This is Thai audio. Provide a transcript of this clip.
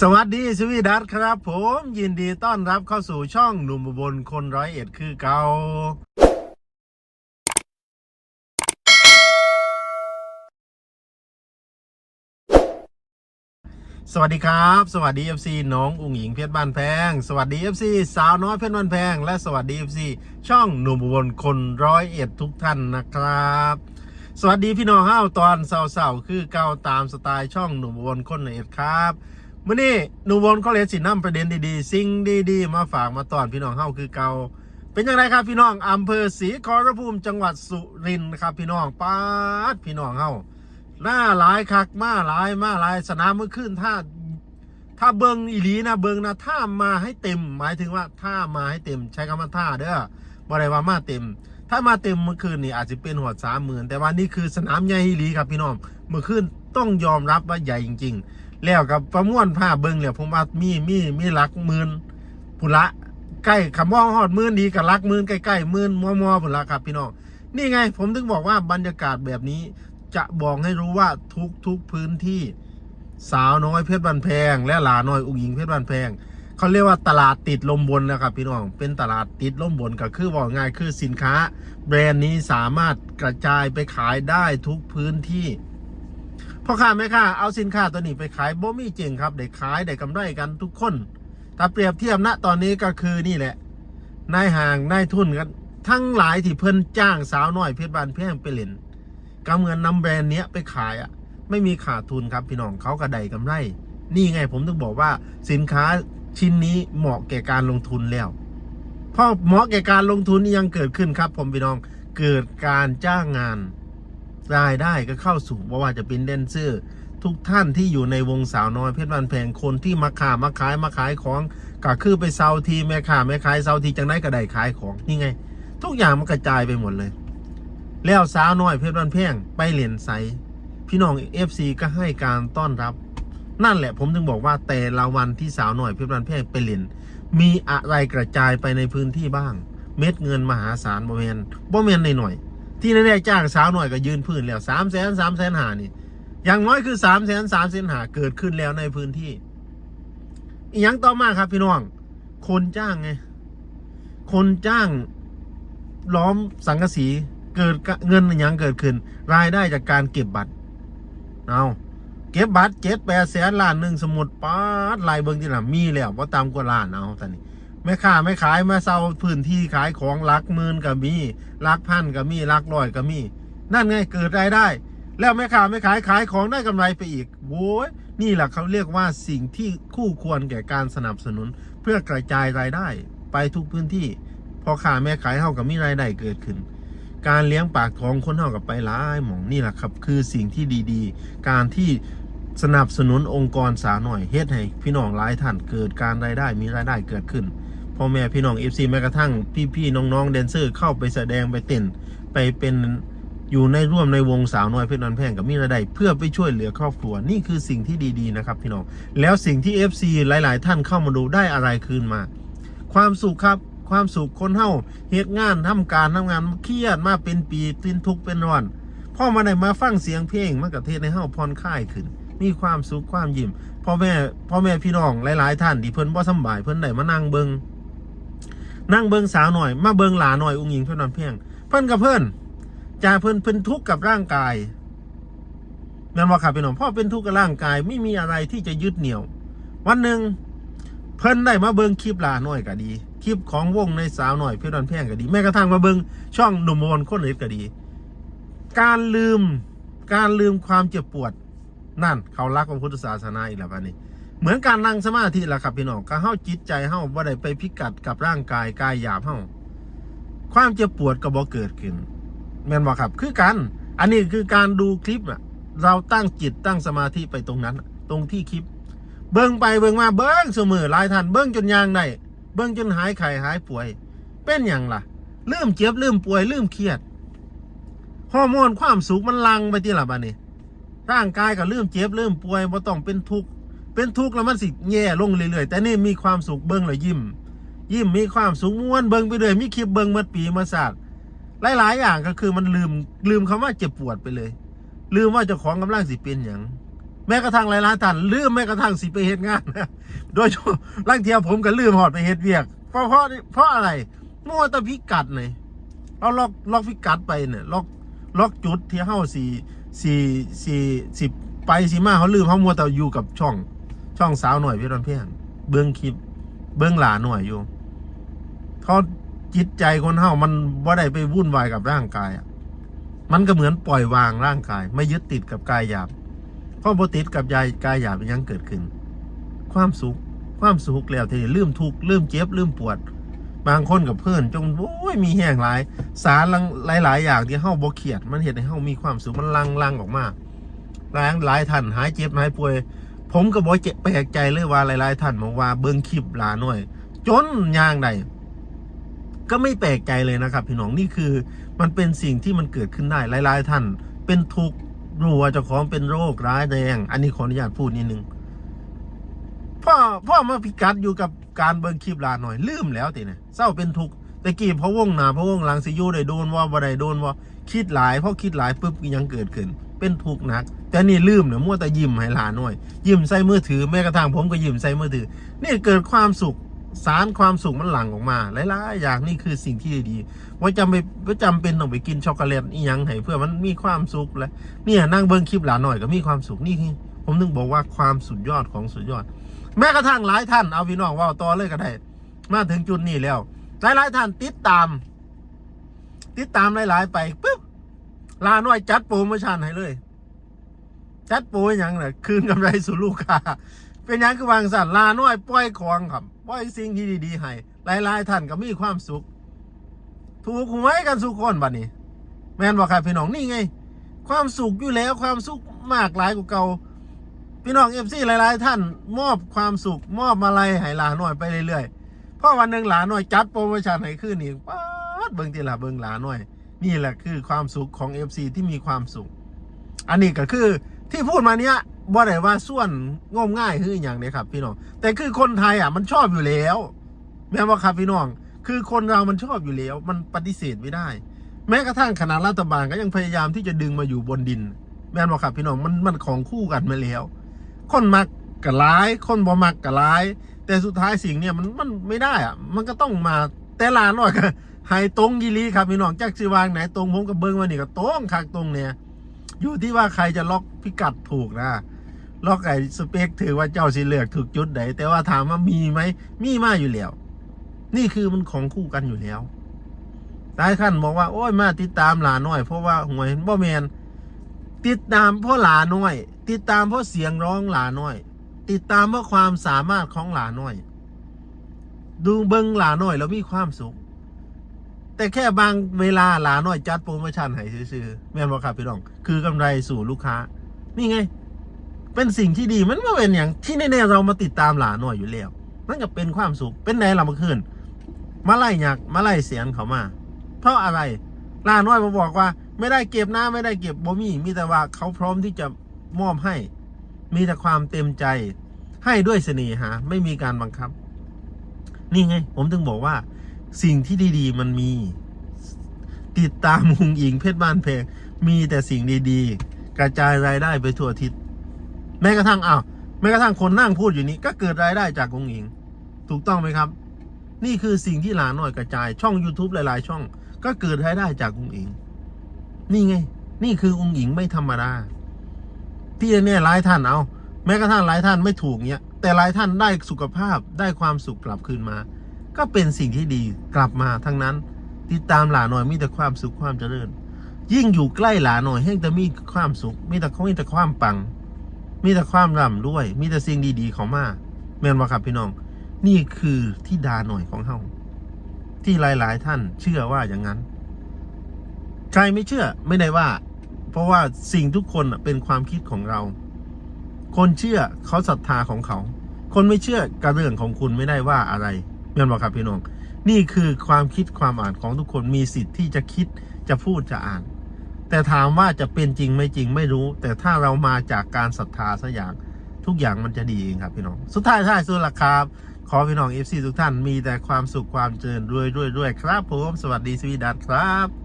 สวัสดีสวีดัตครับ ผมยินดีต้อนรับเข้าสู่ช่องหนุ่มบลคนร้อยเอ็ดคือเกาสวัสดีครับ สวัสดี FC น้องอุ๋งหญิงเพชรบ้านแพง สวัสดี FC สาวน้อยเพชรบ้านแพง และสวัสดี FC ช่องหนุ่มบลคนร้อยเอ็ดทุกท่านนะครับ สวัสดีพี่น้องเฮ้าตอนเสาๆคือเก่าตามสไตล์ช่องหนุ่มบลคนร้อยเอ็ดครับ มื่อนี้หนุ่มวนเขาเลยสินำประเด็นดีๆ สิ่งดีๆ มาฝากมาตอนพี่น้องเฮาคือเก่าเป็นยังไงครับพี่น้องอำเภอศรีขอรภูมิจังหวัดสุรินทร์ครับพี่น้องป้าดพี่น้องเฮาหน้าหลายคักมาหลายมาหลายสนามเมื่อคืนถ้าถ้าเบิงอีหลีนะเบิงนะถ้ามาให้เต็ม หมายถึงว่าถ้ามาให้เต็ม ใช้คำว่าถ้าเด้อบ่ได้ว่ามาเต็ม ถ้ามาเต็มเมื่อคืนนี่อาจจะเป็นหัวสามหมื่นแต่ว่านี่คือสนามใหญ่อีหลีครับพี่น้องเมื่อคืนต้องยอมรับว่าใหญ่จริง ๆ แล้วกับประมวลภาพเบิ่งแล้วผมว่ามีมีมีหลักหมื่นพุนละใกล้คำมองฮอดมื่นดีกับลักมื่นใกล้ๆมื่นมัวมัวๆพุนละครับพี่น้องนี่ไง ผมถึงบอกว่าบรรยากาศแบบนี้ จะบอกให้รู้ว่าทุกทุกพื้นที่สาวน้อยเพชรบันแพง และหลาน้อยอุ๋งหญิงเพชรบันแพงเขาเรียกว่าตลาดติดลมบนนะครับพี่น้องเป็นตลาดติดลมบนก็คือบอกง่ายคือสินค้า แบรนด์นี้สามารถกระจายไปขายได้ทุกพื้นที่ พ่อค้าแม่ค้าเอาสินค้าตัวนี้ไปขายบ่มีเจริงครับได้ขายได้กำไรกันทุกคน ถ้าเปรียบเทียบณตอนนี้ก็คือนี่แหละนายห่างนายทุนกันทั้งหลายที่เพิ่นจ้างสาวน้อยเพชรบานแพงไปเล่นก็เหมือนนำแบรนด์เนี้ยไปขายอะไม่มีขาดทุนครับพี่น้องเขาก็ได้กำไร นี่ไงผมถึงบอกว่าสินค้าชิ้นนี้เหมาะแก่การลงทุนแล้วเพราะเหมาะแก่การลงทุนนี่ยังเกิดขึ้นครับ ผมพี่น้องเกิดการจ้างงาน รายได้ก็เข้าสู่เพราว่าจะเป็นแดนเซอร์ทุกท่านที่อยู่ในวงสาวน้อยเพชรบานแพงคนที่มาขามาขายมาขายของก็คือไปเซาทีแม่ค้าแม่ขายเซาทีจังได้ก็ได้ขายของนี่ไง ทุกอย่างมันกระจายไปหมดเลย แล้วสาวน้อยเพชรบานแพงไปเหรียญใสพี่น้อง FC ก็ให้การต้อนรับ นั่นแหละผมถึงบอกว่าแต่ละวันที่สาวหน่อยเพชรบันแพงไปเล่นมีอะไรกระจายไปในพื้นที่บ้าง เม็ดเงินมหาศาลบ่แมนบ่แมนในหน่อยๆ ที่แน่ๆจ้างสาวหน่อยก็ยืนพื้นแล้วสามแสนสามแสนหานี่ อย่างน้อยคือสามแสนสามแสนหาเกิดขึ้นแล้วในพื้นที่ อีกอย่างต่อมาครับพี่น้อง คนจ้างไง คนจ้างล้อมสังกสีเกิดเงินอย่างเกิดขึ้น รายได้จากการเก็บบัตร เอาเก็บบัตรเจ็ดแปดแสนล้านหนึ่งสมุดป๊าดลายเบิ้งที่หลังมีแล้วว่าตามกว่าล้านเอาตอนนี้ แม่ค้าไม่ขายมาเซาพื้นที่ขายของหลักหมื่นก็มีหลักพันก็มีหลักร้อยก็มี นั่นไงเกิดรายได้ แล้วแม่ค้าไม่ขายขายของได้กำไรไปอีกโว้ยนี่แหละเขาเรียกว่าสิ่งที่คู่ควรแก่การสนับสนุน เพื่อกระจายรายได้ ไปทุกพื้นที่พอค้าแม่ขายเท่ากับมีรายได้เกิดขึ้น การเลี้ยงปากท้องคนเท่ากับไปหลายหมองนี่แหละครับ คือสิ่งที่ดีๆ การที่สนับสนุนองค์กรสาหน่อยเฮ็ดให้พี่น้องหลายท่านเกิดการรายได้มีรายได้เกิดขึ้น พ่อแม่พี่น้องเอฟซีแม้กระทั่งพี่ๆน้องๆแดนเซอร์เข้าไปแสดงไปเต้นไปเป็นอยู่ในร่วมในวงสาวน้อยเพชรนันแพงกับมีรายได้เพื่อไปช่วยเหลือครอบครัวนี่คือสิ่งที่ดีๆนะครับพี่น้องแล้วสิ่งที่ FC หลาย ๆ ท่านเข้ามาดูได้อะไรคืนมา ความสุขครับความสุขคนเฮาเหตุงานทำการทำงานเครียดมาเป็นปีเป็นทุกข์เป็นร้อนพ่อมาได้มาฟังเสียงเพลงมันกับเทศในเฮาผ่อนคลายขึ้น มีความสุขความยิ้มพ่อแม่พ่อแม่พี่น้องหลาย ๆ ท่านที่เพิ่นบ่สบายเพิ่นได้มานั่งเบิง นั่งเบิงสาวหน่อย มาเบิงหลาหน่อยอุ้งหญิงเพิ่อนนอนเพียง เพิ่อนกับเพิ่อนจาเพิ่อนเพิ่อนทุกข์กับร่างกายแม่นว่าครับพี่น้องพ่อเป็นทุกข์กับร่างกายไม่มีอะไรที่จะยึดเหนี่ยว วันหนึ่งเพิ่อนได้มาเบิงคลิปหลาหน่อยก็ดี คลิปของวงในสาวหน่อยเพื่อนนอนแพงก็ดี แม้กระทั่งมาเบิงช่องหนุ่มมนคนอื่นก็ดี การลืมการลืมความเจ็บปวด นั่น เขารักของพุทธศาสนาอีกแล้วบัดนี้ เหมือนการนั่งสมาธิแหละครับพี่น้องก็เฮาจิตใจเฮาบ่ได้ไปพิกัดกับร่างกายกายหยาบเฮาความเจ็บปวดก็บ่เกิดขึ้นแม่นบ่ครับ คือกัน อันนี้คือการดูคลิปอะเราตั้งจิตตั้งสมาธิไปตรงนั้น ตรงที่คลิป เบิ่งไปเบิ่งมาเบิ่งเสมอหลายท่านเบิ่งจนยางได้เบิ่งจนหายไข้หายป่วย เป็นอย่างล่ะลืมเจ็บลืมป่วยลืมเครียดฮอร์โมนความสุขมันลังไปที่ละบ้านี้ร่างกายก็ลืมเจ็บลืมป่วยบ่ต้องเป็นทุกข์ เป็นทุกข์แล้วมันสิแย่ลงเรื่อยๆแต่นี่มีความสุขเบิ่งแล้วยิ้ม ยิ้มมีความสุขม้วนเบิ่งไปเรื่อยมีคลิปเบิ่งเมื่อปีเมื่อศาสตร์หลายๆอย่างก็คือมันลืมลืมคำว่าเจ็บปวดไปเลย ลืมว่าเจ้าของกำลังสิเป็นอย่างแม้กระทั่งหลายๆท่านลืมแม้กระทั่งสิไปเฮ็ดงานโดยเฉพาะลังเทียผมก็ลืมหอดไปเฮ็ดเวียก เพราะเพราะเพราะอะไรมัวต่พิกัดเลยเราล็อกล็อกพิกัดไปเนี่ยล็อกล็อกจุดที่เฮาสี่สี่สี่สิบไปสิมาเขาลืมเขามัวแต่อยู่กับช่อง ช่องสาวหน่อยพี่รอนเพียงเบื้องคลิป เบื้องหลาหน่อยอยู่เขาจิตใจคนเฮามันว่าได้ไปวุ่นวายกับร่างกายอะมันก็เหมือนปล่อยวางร่างกาย ไม่ยึดติดกับกายหยาบเพราะบ่ติดกับยายกายหยาบยังเกิดขึ้น ความสุข ความสุขแล้วทีนี้ลืมทุกข์ลืมเจ็บลืมปวด บางคนกับเพื่อนจงโอ้ยมีแห้งหลาย สารลังหลาย ๆ อย่างที่เฮาบ่เครียด มันเห็นให้เฮามีความสุขมันลังลังออกมาหลายหลายท่านหายเจ็บหายป่วย ผมก็บ่เจ็บแปลกใจเลยว่าหลายๆท่านบอกว่าเบิ่งคลิปหลาหน่อย จนย่างใดก็ไม่แปลกใจเลยนะครับพี่น้องนี่คือมันเป็นสิ่งที่มันเกิดขึ้นได้หลาย ๆ ท่าน เป็นทุกข์รู้ว่าเจ้าของเป็นโรคร้ายแรงอันนี้ขออนุญาตพูดนิดนึงพ่อพ่อมาพิกัดอยู่กับการเบิ่งคลิปหลาหน่อยลืมแล้วติเนี่ยเศร้าเป็นทุกข์แต่กี้พะวงหนาพะวงหลังสิอยูได้โดนว่าบ่ได้โดนว่าคิดหลายพราะคิดหลายปุ๊บยังเกิดขึ้น เป็นทุกข์หนัก แต่นี่ลืมเนี่ยมัวแต่ยิ้มให้หลานหน่อย ยิ้มใส่มือถือแม้กระทั่งผมก็ยิ้มใส่มือถือ นี่เกิดความสุขสารความสุขมันหลั่งออกมาหลายๆอย่างนี่คือสิ่งที่ดีว่าจำไปว่าจำเป็นต้องไปกินช็อกโกแลตอีหยังให้เพื่อมันมีความสุขและเนี่ยนั่งเบิ้งคลิปหลานหน่อยก็มีความสุขนี่คือผมนึงบอกว่าความสุดยอดของสุดยอด แม้กระทั่งหลายท่านเอาพี่น้องว่าต่อเลยก็ได้ มาถึงจุดนี้แล้ว หลายๆท่านติดตาม ติดตามหลาย ๆ ไปปุ๊บ ลาหน่อยจัดโปรโมชั่นให้เลย จัดโปรอหยังเนี่ยคืนกำไรสู่ลูกค้า เป็นหยังคือวางสันลาน้อยปล่อยของครับปล่อยสิ่งที่ดี ๆ ให้หลายๆท่านก็มีความสุข ถูกหวยกันสุกคนบัดนี้ แม่นบอกครับพี่น้องนี่ไง ความสุขอยู่แล้วความสุขมากหลายกว่าเก่าพี่น้องเอฟซีหลาย ๆ ท่านมอบความสุขมอบมาลัยให้หลาน้อยไปเรื่อยๆเพราะวันหนึ่งหลาน้อยจัดโปรโมชั่นให้ขึ้นอีกป๊าดเบิ่งทีละเบิ่งหลาน้อย นี่แหละคือความสุขของเอฟซีที่มีความสุข อันนี้ก็คือที่พูดมาเนี้ยบ่ได้ว่าส่วนงมง่ายคืออย่างนี้ครับ พี่น้อง แต่คือคนไทยอะมันชอบอยู่แล้ว แม้ว่าครับพี่น้อง คือคนเรามันชอบอยู่แล้ว มันปฏิเสธไม่ได้ แม้กระทั่งคณะรัฐบาลก็ยังพยายามที่จะดึงมาอยู่บนดิน แม่นบอกครับพี่น้องมันมันของคู่กันมาแล้ว คนมักกับร้าย คนบ่มักกับร้าย แต่สุดท้ายสิ่งเนี่ยมันมันไม่ได้อะ มันก็ต้องมาแต่ลาหน่อยก็ ให้ตรงยีรีครับพี่น้องจากสิวางไหนตรงผมกับเบิ้งวันนี้ก็ตรงคักตรงเนี่ยอยู่ที่ว่าใครจะล็อกพิกัดถูกนะล็อกไอ้สเปคถือว่าเจ้าสิเลือกถูกจุดไหนแต่ว่าถามว่ามีไหมมีมาอยู่แล้ว นี่คือมันของคู่กันอยู่แล้วหลายท่านบอกว่าโอ้ยมาติดตามหลาน้อย เพราะว่าหวยบ่แมนติดตามเพราะหลาน้อย ติดตามเพราะเสียงร้องหลาน้อย ติดตามเพราะความสามารถของหลาน้อย ดูเบิงหลาน้อยแล้วมีความสุข แต่แค่บางเวลาหลาน้อยจัดโปรโมชั่นให้ซื้อๆแม่นบ่ครับพี่น้อง คือกำไรสู่ลูกค้า นี่ไง เป็นสิ่งที่ดีมันไม่เป็นอย่างที่แน่ๆเรามาติดตามหลาน้อยอยู่แล้วนั่นก็เป็นความสุขเป็นไงเราเมื่อคืนมาไล่หยักมาไล่เสียงเขามา เพราะอะไรหลาน้อยมาบอกว่า ไม่ได้เก็บหนะไม่ได้เก็บบ่มีมีแต่ว่าเขาพร้อมที่จะมอบให้ มีแต่ความเต็มใจ ให้ด้วยเสน่หาไม่มีการบังคับ นี่ไง ผมถึงบอกว่า สิ่งที่ดีๆ มันมี ติดตามมุงอิงเพชรบ้านเพลงมีแต่สิ่งดีๆ กระจายรายได้ไปทั่วทิศแม้กระทั่งอ้าวแม้กระทั่งคนนั่งพูดอยู่นี้ก็เกิดรายได้จากมุงอิง ถูกต้องไหมครับ นี่คือสิ่งที่หลานหน่อยกระจาย ช่อง YouTube หลาย ๆ ช่อง ก็เกิดรายได้จากอุงอิง นี่ไง นี่คืออุงอิงไม่ธรรมดาที่เนี่ยหลายท่านเอา แม้กระทั่งหลายท่านไม่ถูกเนี้ยแต่หลายท่านได้สุขภาพได้ความสุขกลับคืนมา ก็เป็นสิ่งที่ดีกลับมาทั้งนั้น ติดตามหลาหน่อยมีแต่ความสุขความเจริญ ยิ่งอยู่ใกล้หลาหน่อยแห่งจะมีความสุขมีแต่เขามีแต่ความปัง มีแต่ความร่ำด้วย มีแต่สิ่งดีๆเขามาแม่นว่าครับพี่น้อง นี่คือที่ดาหน่อยของเฮาที่หลายๆท่านเชื่อว่าอย่างนั้น ใครไม่เชื่อไม่ได้ว่า เพราะว่าสิ่งทุกคนเป็นความคิดของเรา คนเชื่อเขาศรัทธาของเขา คนไม่เชื่อกรเรื่องของคุณไม่ได้ว่าอะไร เม่นบอกครับพี่น้อง นี่คือความคิดความอ่านของทุกคนมีสิทธิ์ที่จะคิดจะพูดจะอ่าน แต่ถามว่าจะเป็นจริงไม่จริงไม่รู้ แต่ถ้าเรามาจากการศรัทธาสักอย่างทุกอย่างมันจะดีเองครับพี่น้อง สุดท้ายท้ายสุดละครับ ขอพี่น้องเอฟซีทุกท่านมีแต่ความสุขความเจริญรวยรวยรวยครับผม สวัสดีสวีดัตครับ